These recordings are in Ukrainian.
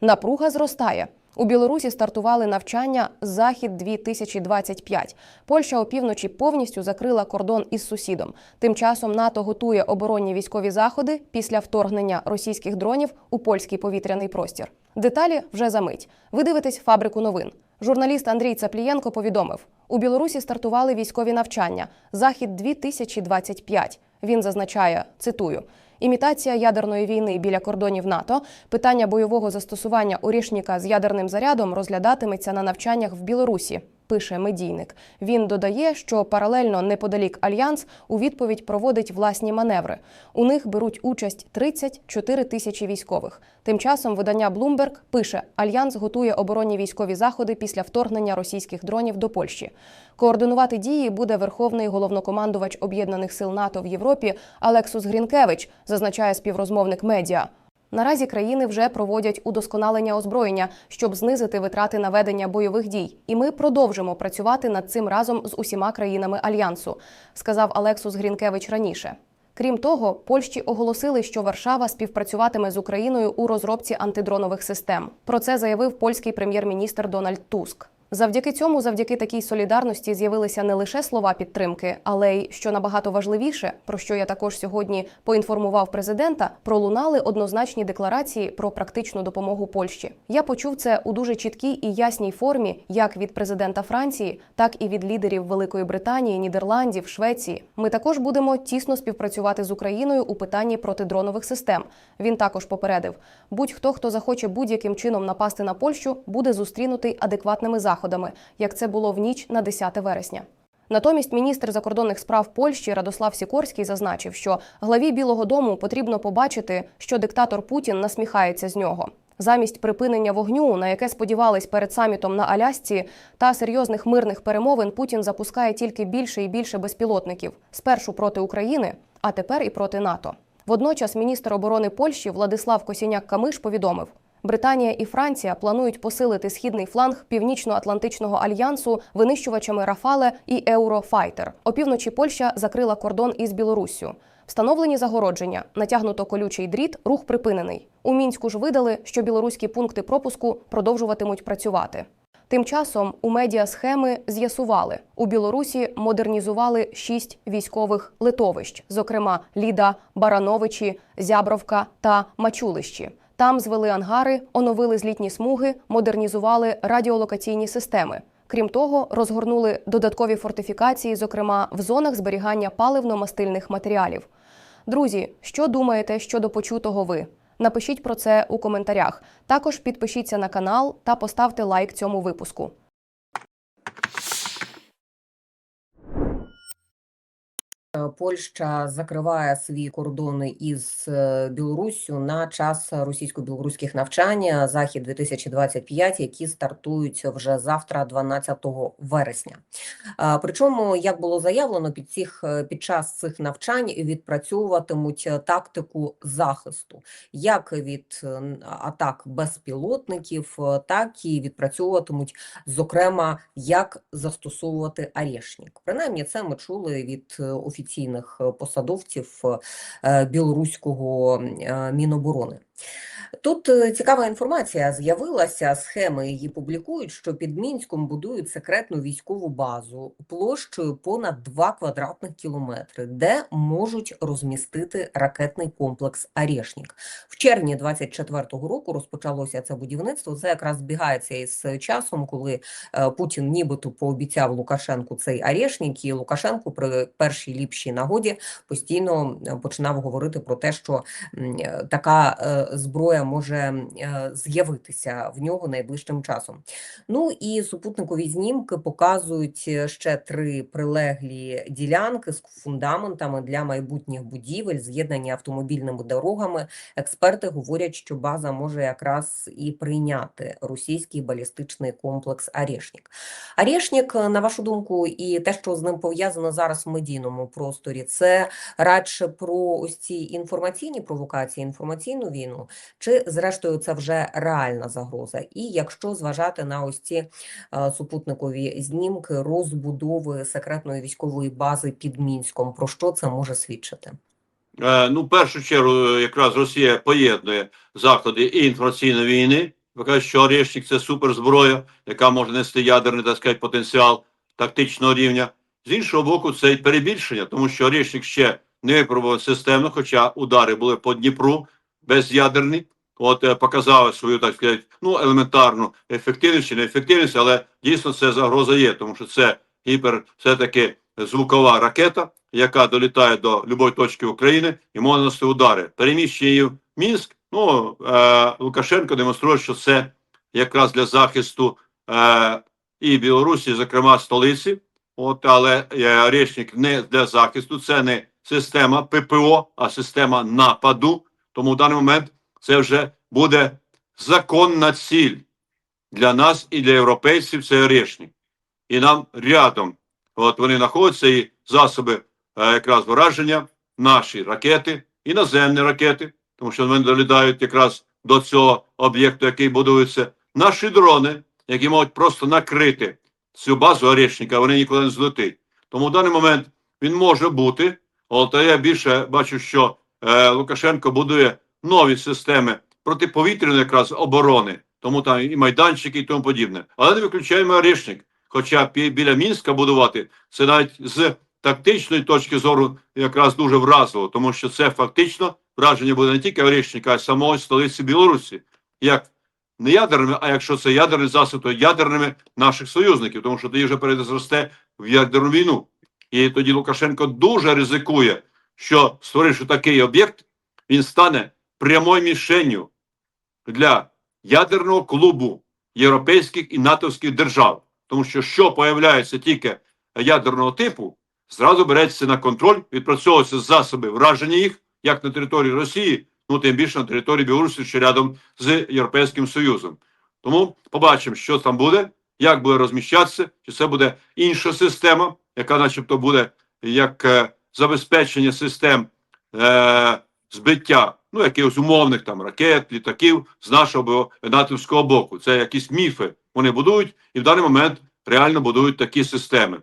Напруга зростає. У Білорусі стартували навчання Захід 2025 Польща опівночі повністю закрила кордон із сусідом. Тим часом НАТО готує оборонні військові заходи після вторгнення російських дронів у польський повітряний простір. Деталі вже за мить. Ви дивитесь фабрику новин. Журналіст Андрій Цаплієнко повідомив: у Білорусі стартували військові навчання Захід 2025 Він зазначає, цитую. Імітація ядерної війни біля кордонів НАТО, питання бойового застосування урішніка з ядерним зарядом розглядатиметься на навчаннях в Білорусі. Пише медійник. Він додає, що паралельно неподалік альянс у відповідь проводить власні маневри. У них беруть участь 34 тисячі військових. Тим часом видання Bloomberg пише: Альянс готує оборонні військові заходи після вторгнення російських дронів до Польщі. Координувати дії буде верховний головнокомандувач об'єднаних сил НАТО в Європі Алексус Грінкевич, зазначає співрозмовник медіа. Наразі країни вже проводять удосконалення озброєння, щоб знизити витрати на ведення бойових дій. І ми продовжимо працювати над цим разом з усіма країнами альянсу, сказав Алексус Грінкевич раніше. Крім того, Польщі оголосили, що Варшава співпрацюватиме з Україною у розробці антидронових систем. Про це заявив польський прем'єр-міністр Дональд Туск. Завдяки цьому, завдяки такій солідарності, з'явилися не лише слова підтримки, але й що набагато важливіше, про що я також сьогодні поінформував президента, пролунали однозначні декларації про практичну допомогу Польщі. Я почув це у дуже чіткій і ясній формі, як від президента Франції, так і від лідерів Великої Британії, Нідерландів, Швеції. Ми також будемо тісно співпрацювати з Україною у питанні протидронових систем. Він також попередив: будь-хто, хто захоче будь-яким чином напасти на Польщу, буде зустрінутий адекватними заходами, як це було в ніч на 10 вересня. Натомість міністр закордонних справ Польщі Радослав Сікорський зазначив, що главі Білого Дому потрібно побачити, що диктатор Путін насміхається з нього. Замість припинення вогню, на яке сподівались перед самітом на Алясці, та серйозних мирних перемовин Путін запускає тільки більше і більше безпілотників спершу проти України, а тепер і проти НАТО. Водночас міністр оборони Польщі Владислав Косіняк-Камиш повідомив, Британія і Франція планують посилити східний фланг Північно-Атлантичного альянсу винищувачами Рафале і Еурофайтер. Опівночі Польща закрила кордон із Білоруссю. Встановлені загородження, натягнуто колючий дріт, рух припинений. У мінську ж видали, що білоруські пункти пропуску продовжуватимуть працювати. Тим часом у медіасхеми з'ясували, у Білорусі модернізували шість військових литовищ, зокрема Ліда, Барановичі, Зябровка та Мачулищі. Там звели ангари, оновили злітні смуги, модернізували радіолокаційні системи. Крім того, розгорнули додаткові фортифікації, зокрема в зонах зберігання паливно-мастильних матеріалів. Друзі, що думаєте щодо почутого ви? Напишіть про це у коментарях. Також підпишіться на канал та поставте лайк цьому випуску. Е, Польща закриває свої кордони із е, Білоруссю на час російсько-білоруських навчань Захід 2025, які стартують вже завтра, 12 вересня. Причому, як було заявлено, під цих е, під час цих навчань відпрацьовуватимуть тактику захисту, як від е, атак безпілотників, е, так і відпрацьовуватимуть, зокрема, як застосовувати арешник. Принаймні, це ми чули від е, офіційних е, посадовців е, білоруського е, міноборони. Тут е, цікава інформація з'явилася, схеми її публікують, що під Мінськом будують секретну військову базу площею понад 2 квадратних кілометри, де можуть розмістити ракетний комплекс «Арешнік». В червні 24-го року розпочалося це будівництво. Це якраз збігається із часом, коли е, Путін нібито пообіцяв Лукашенку цей «Арешнік», і Лукашенко при першій ліпшій нагоді постійно е, починав говорити про те, що така зброя може е, з'явитися в нього найближчим часом. Ну і супутникові знімки показують е, ще три прилеглі ділянки з фундаментами для майбутніх будівель, з'єднані автомобільними дорогами. Експерти говорять, що база може якраз і прийняти російський балістичний комплекс «Арешнік». «Арешнік», на вашу думку, і те, що з ним пов'язано зараз в медійному просторі, це радше про ось ці інформаційні провокації, інформаційну війну, чи зрештою це вже реальна загроза? І якщо зважати на ось ці е, супутникові знімки розбудови секретної військової бази під Мінськом, про що це може свідчити? Е, Ну, в першу чергу, якраз Росія поєднує заходи і інформаційної війни Ви що Орешник це суперзброя, яка може нести ядерний так сказати, потенціал тактичного рівня. З іншого боку, це й перебільшення, тому що Орешник ще не випробував системно, хоча удари були по Дніпру безядерні. От е, показали свою так сказати, ну елементарну ефективність чи неефективність, але дійсно це загроза є, тому що це гіпер, все таки звукова ракета, яка долітає до будь-якої точки України і може наносити удари. Переміщення її в Мінськ. Ну е, Лукашенко демонструє, що це якраз для захисту е, і Білорусі, зокрема столиці. От, але е, речник не для захисту, це не система ППО, а система нападу. Тому в даний момент це вже буде законна ціль для нас і для європейців. Це орешник. І нам рядом, от вони знаходяться і засоби е, якраз враження, наші ракети, іноземні ракети, тому що вони долітають якраз до цього об'єкту, який будується. Наші дрони, які можуть просто накрити цю базу орешника, вони ніколи не злетить. Тому в даний момент він може бути. От я більше бачу, що е, Лукашенко будує нові системи протиповітряної якраз оборони, тому там і майданчики, і тому подібне. Але не виключаємо орешник. Хоча біля Мінська будувати це навіть з тактичної точки зору якраз дуже вразливо, тому що це фактично враження буде не тільки орешника, а й самої столиці Білорусі, як не ядерними, а якщо це ядерний засіб, то ядерними наших союзників, тому що тоді вже переросте в ядерну війну. І тоді Лукашенко дуже ризикує, що створивши такий об'єкт, він стане прямою мішенню для ядерного клубу європейських і натовських держав. Тому що що появляється тільки ядерного типу, зразу береться на контроль, відпрацьовуються засоби враження їх, як на території Росії, ну тим більше на території Білорусі, що рядом з Європейським Союзом. Тому побачимо, що там буде, як буде розміщатися, чи це буде інша система, яка, начебто, буде як е, забезпечення систем е, збиття, ну, якихось умовних там ракет, літаків з нашого або натовського боку. Це якісь міфи вони будують, і в даний момент реально будують такі системи.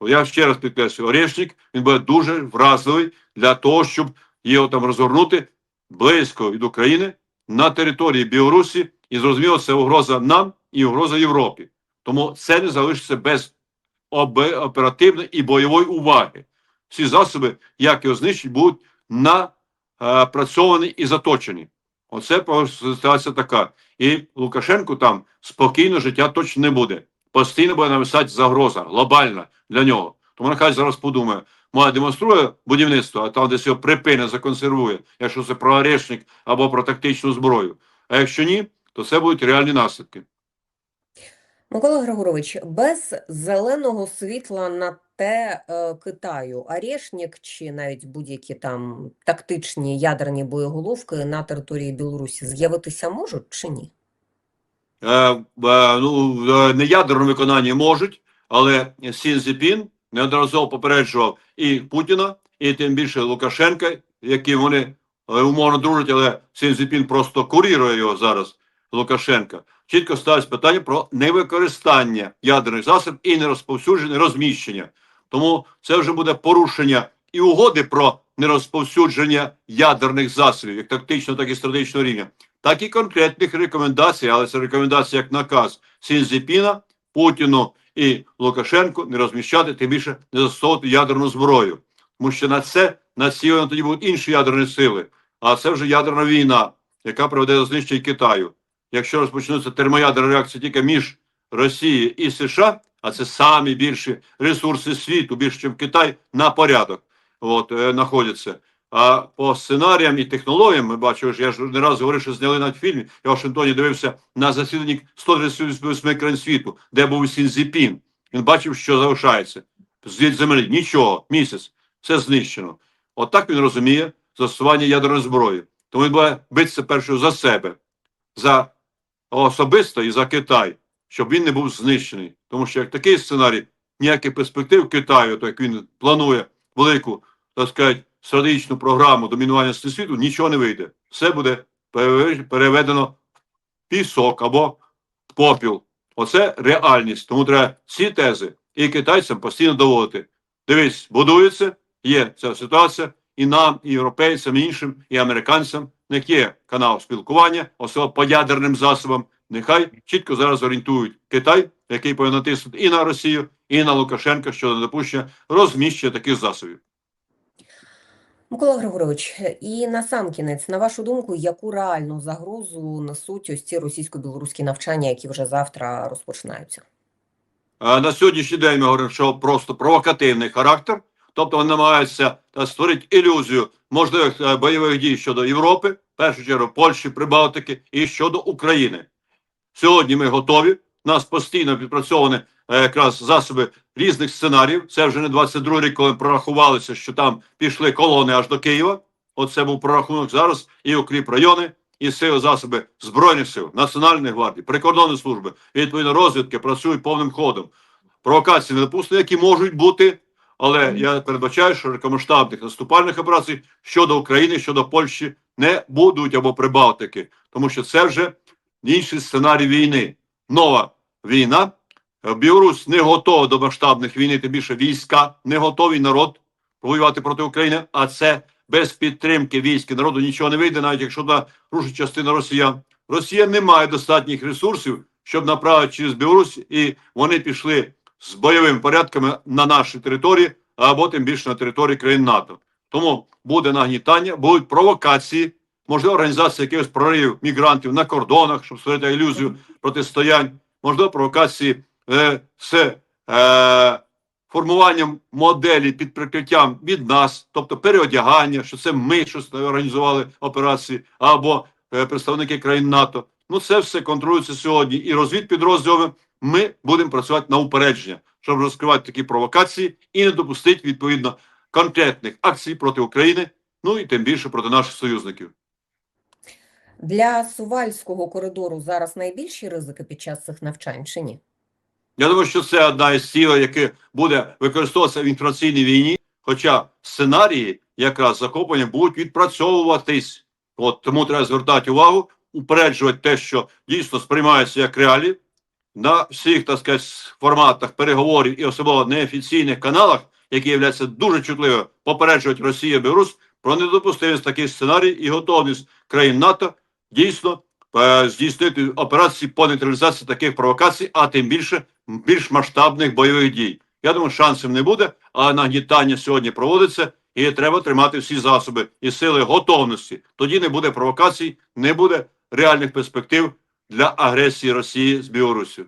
Я ще раз підкреслюю, Орешник він буде дуже вразливий для того, щоб його там розгорнути близько від України на території Білорусі, і зрозуміло, це угроза нам і угроза Європі. Тому це не залишиться без оперативної і бойової уваги. Всі засоби, як його знищить, будуть напрацьовані і заточені. Оце ситуація така. І Лукашенку там спокійно життя точно не буде. Постійно буде нависати загроза глобальна для нього. Тому нехай зараз подумає, має демонструє будівництво, а там десь його припине, законсервує, якщо це про орешник або про тактичну зброю. А якщо ні, то це будуть реальні наслідки. Микола Григорович, без зеленого світла на те е, Китаю, Орешник чи навіть будь-які там тактичні ядерні боєголовки на території Білорусі з'явитися можуть чи ні? Е, е, ну, в неядерному виконанні можуть, але Сін Цзіпін неодноразово попереджував і Путіна, і тим більше Лукашенка, які вони е, умовно дружать, але Сін Цзіпін просто курірує його зараз, Лукашенка. Чітко ставить питання про невикористання ядерних засобів і нерозповсюдження, розміщення. Тому це вже буде порушення і угоди про нерозповсюдження ядерних засобів, як тактичного, так і стратегічного рівня так і конкретних рекомендацій, але це рекомендація як наказ Сінзіпіна, Путіну і Лукашенку не розміщати, тим більше не застосовувати ядерну зброю. Тому що на це націлено тоді будуть інші ядерні сили. А це вже ядерна війна, яка приведе до знищення Китаю. Якщо розпочнуться термоядерні реакції тільки між Росією і США, а це самі більші ресурси світу, більше, ніж Китай, на порядок от, е, знаходяться. А по сценаріям і технологіям ми бачимо, що я ж не раз говорив, що зняли на фільмі. Я в Вашингтоні дивився на засіданні 138 країн світу, де був Сінзіпін. Він бачив, що залишається з землі. Нічого, місяць, все знищено. От він розуміє застосування ядерної зброї. Тому він буде битися першою за себе, за особисто і за Китай, щоб він не був знищений. Тому що як такий сценарій, ніяких перспектив Китаю, то як він планує велику, так сказати, стратегічну програму домінування світу, нічого не вийде. Все буде переведено в пісок або попіл. Оце реальність. Тому треба ці тези і китайцям постійно доводити. Дивись, будується, є ця ситуація, і нам, і європейцям, і іншим, і американцям. Них є канал спілкування, особливо по ядерним засобам, нехай чітко зараз орієнтують Китай, який повинен натиснути і на Росію, і на Лукашенка щодо недопущення розміщення таких засобів. Микола Григорович, і на сам кінець, на вашу думку, яку реальну загрозу несуть ось ці російсько-білоруські навчання, які вже завтра розпочинаються? На сьогоднішній день ми говоримо, що просто провокативний характер, тобто вони намагаються та, створити ілюзію можливих е, бойових дій щодо Європи, в першу чергу Польщі, Прибалтики і щодо України. Сьогодні ми готові. У нас постійно відпрацьовані е, якраз засоби різних сценаріїв. Це вже не 22 рік, коли прорахувалися, що там пішли колони аж до Києва. Оце був прорахунок зараз і укріп райони, і сили засоби збройних сил, національної гвардії, прикордонної служби, і, відповідно розвідки працюють повним ходом. Провокації не допустимо, які можуть бути, але я передбачаю, що широкомасштабних наступальних операцій щодо України, щодо Польщі не будуть або Прибалтики, тому що це вже інший сценарій війни. Нова війна. Е, Білорусь не готова до масштабних війни, тим більше війська не готовий народ воювати проти України, а це без підтримки військ і народу нічого не вийде, навіть якщо туди рушить частина росіян. Росія не має достатніх ресурсів, щоб направити через Білорусь, і вони пішли з бойовими порядками на наші території, або тим більше на території країн НАТО. Тому буде нагнітання, будуть провокації, можливо, організація якихось проривів мігрантів на кордонах, щоб створити ілюзію протистоянь, можливо, провокації е, з е, формуванням моделі під прикриттям від нас, тобто переодягання, що це ми щось організували операції, або е, представники країн НАТО. Ну, це все контролюється сьогодні. І розвідпідрозділами ми будемо працювати на упередження, щоб розкривати такі провокації і не допустити відповідно конкретних акцій проти України, ну і тим більше проти наших союзників. Для Сувальського коридору зараз найбільші ризики під час цих навчань чи ні? Я думаю, що це одна із цілей, яка буде використовуватися в інформаційній війні. Хоча сценарії якраз захоплення будуть відпрацьовуватись. От тому треба звертати увагу, упереджувати те, що дійсно сприймається як реалії на всіх так сказати, форматах переговорів і особливо неофіційних каналах, які являються дуже чутливо, попереджувати Росію і Білорусь про недопустимість таких сценарій і готовність країн НАТО дійсно е, здійснити операції по нейтралізації таких провокацій, а тим більше більш масштабних бойових дій. Я думаю, шансів не буде, але нагнітання сьогодні проводиться, і треба тримати всі засоби і сили готовності. Тоді не буде провокацій, не буде реальних перспектив для агресії Росії з Білоруссю.